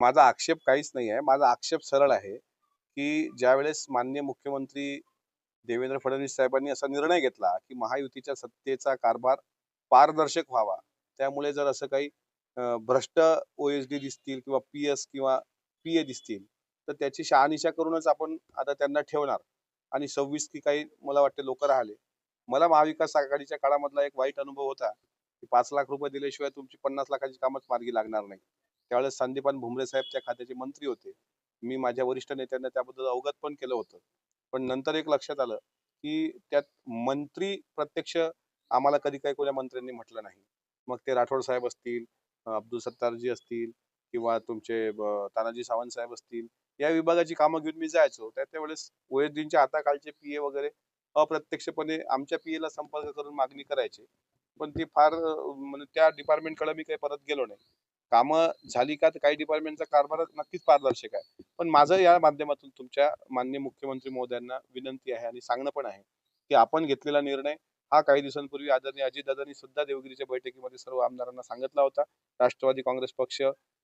माझा आक्षेप काहीच नाही आहे. माझा आक्षेप सरळ आहे की ज्यावेळेस माननीय मुख्यमंत्री देवेंद्र फडणवीस साहेबांनी असा निर्णय घेतला की महायुतीच्या सत्तेचा कारभार पारदर्शक व्हावा त्यामुळे जर असं काही भ्रष्ट ओ एस डी दिसतील किंवा पी एस किंवा पी ए दिसतील तर त्याची शहानिशा करूनच आपण आता त्यांना ठेवणार. आणि सव्वीस की काही मला वाटते लोक राहिले. मला महाविकास आघाडीच्या काळामधला एक वाईट अनुभव होता की पाच लाख रुपये दिल्याशिवाय तुमची पन्नास लाखाची कामच मार्गी लागणार नाही. त्यावेळेस संदीपान भुमरे साहेब त्या खात्याचे मंत्री होते. मी माझ्या वरिष्ठ नेत्यांना त्याबद्दल अवगत पण केलं होतं. पण नंतर एक लक्षात आलं की त्यात मंत्री प्रत्यक्ष आम्हाला कधी काही कोणा मंत्र्यांनी म्हटलं नाही. मग ते राठोड साहेब असतील अब्दुल सत्तारजी असतील किंवा तुमचे तानाजी सावंत साहेब असतील या विभागाची कामं घेऊन मी जायचो. त्या त्यावेळेस ओएसडींच्या हाताखालचे पीए वगैरे अप्रत्यक्षपणे आमच्या पीए ला संपर्क करून मागणी करायचे. पण ती फार म्हणजे त्या डिपार्टमेंटकडे मी काही परत गेलो नाही. कामं झाली का तर काही डिपार्टमेंटचा कारभार नक्कीच पारदर्शक आहे. पण माझं या माध्यमातून तुमच्या माननीय मुख्यमंत्री महोदयांना विनंती आहे आणि सांगणं पण आहे की आपण घेतलेला निर्णय हा काही दिवसांपूर्वी आदरणीय अजितदादांनी सुद्धा देवगिरीच्या बैठकीमध्ये सर्व आमदारांना सांगितला होता. राष्ट्रवादी काँग्रेस पक्ष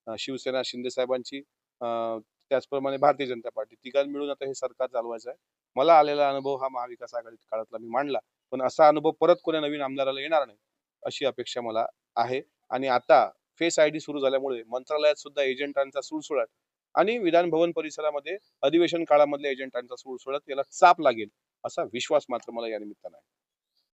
शिवसेना शिंदे साहेबांची त्याचप्रमाणे भारतीय जनता पार्टी तिघां मिळून आता हे सरकार चालवायचं आहे. मला आलेला अनुभव हा महाविकास आघाडी काळातला मी मांडला पण असा अनुभव परत कोण्या नवीन आमदाराला येणार नाही अशी अपेक्षा मला आहे. आणि आता फेस आय डी सुरू झाल्यामुळे मंत्रालयात सुद्धा एजंटांचा सुळसुळाट आणि विधान भवन परिसरामध्ये अधिवेशन काळामधल्या एजंटांचा सुळसुळाट याला चाप लागेल असा विश्वास मात्र मला या निमित्तानं आहे.